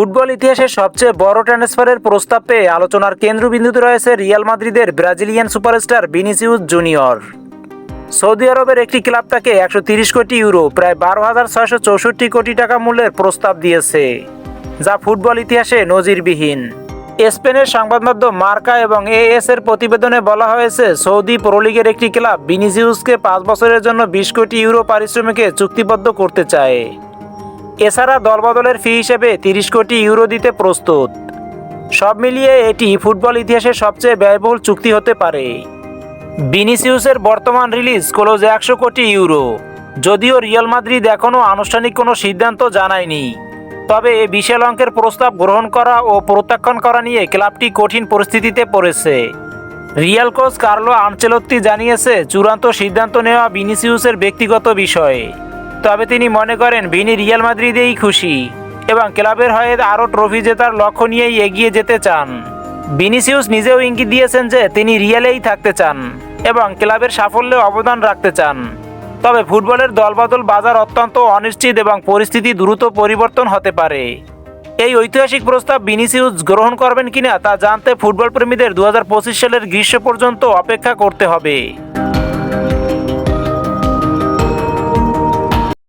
Football ইতিহাসের সবচেয়ে বড় ট্রান্সফারের প্রস্তাব পেয়ে আলোচনার কেন্দ্রবিন্দুতে রয়েছে রিয়াল মাদ্রিদের Brazilian superstar Vinicius Junior. Saudi আরবের একটি ক্লাব তাকে একশো তিরিশ কোটি ইউরো, প্রায় বারো হাজার ছয়শো চৌষট্টি কোটি টাকা মূল্যের প্রস্তাব দিয়েছে, যা ফুটবল ইতিহাসে নজিরবিহীন। স্পেনের সংবাদ মাধ্যম মার্কা এবং এএস এর প্রতিবেদনে বলা হয়েছে, সৌদি প্রোলিগের একটি ক্লাব ভিনিসিউসকে পাঁচ বছরের জন্য বিশ কোটি ইউরো পারিশ্রমিকে চুক্তিবদ্ধ করতে চায়। এছাড়া দলবদলের ফি হিসেবে তিরিশ কোটি ইউরো দিতে প্রস্তুত। সব মিলিয়ে এটি ফুটবল ইতিহাসের সবচেয়ে ব্যয়বহুল চুক্তি হতে পারে। বিনিসিউসের বর্তমান রিলিজ ক্লোজ একশো কোটি ইউরো। যদিও রিয়াল মাদ্রিদ এখনও আনুষ্ঠানিক কোনো সিদ্ধান্ত জানায়নি। তবে এ বিশাল অঙ্কের প্রস্তাব গ্রহণ করা ও প্রত্যাখ্যান করা নিয়ে ক্লাবটি কঠিন পরিস্থিতিতে পড়েছে। রিয়াল কোচ কার্লো আনচেলত্তি জানিয়েছে, চূড়ান্ত সিদ্ধান্ত নেওয়া বিনিসিউসের ব্যক্তিগত বিষয়। তবে তিনি মনে করেন ভিনি রিয়াল মাদ্রিদেই খুশি এবং ক্লাবের হয়ে আরও ট্রফি জেতার লক্ষ্য নিয়েই এগিয়ে যেতে চান। ভিনিসিউস নিজেও ইঙ্গিত দিয়েছেন যে তিনি রিয়ালেই থাকতে চান এবং ক্লাবের সাফল্যে অবদান রাখতে চান। তবে ফুটবলের দলবদল বাজার অত্যন্ত অনিশ্চিত এবং পরিস্থিতি দ্রুত পরিবর্তন হতে পারে। এই ঐতিহাসিক প্রস্তাব ভিনিসিউস গ্রহণ করবেন কিনা তা জানতে ফুটবল প্রেমীদের দু হাজার পঁচিশ সালের গ্রীষ্ম পর্যন্ত অপেক্ষা করতে হবে।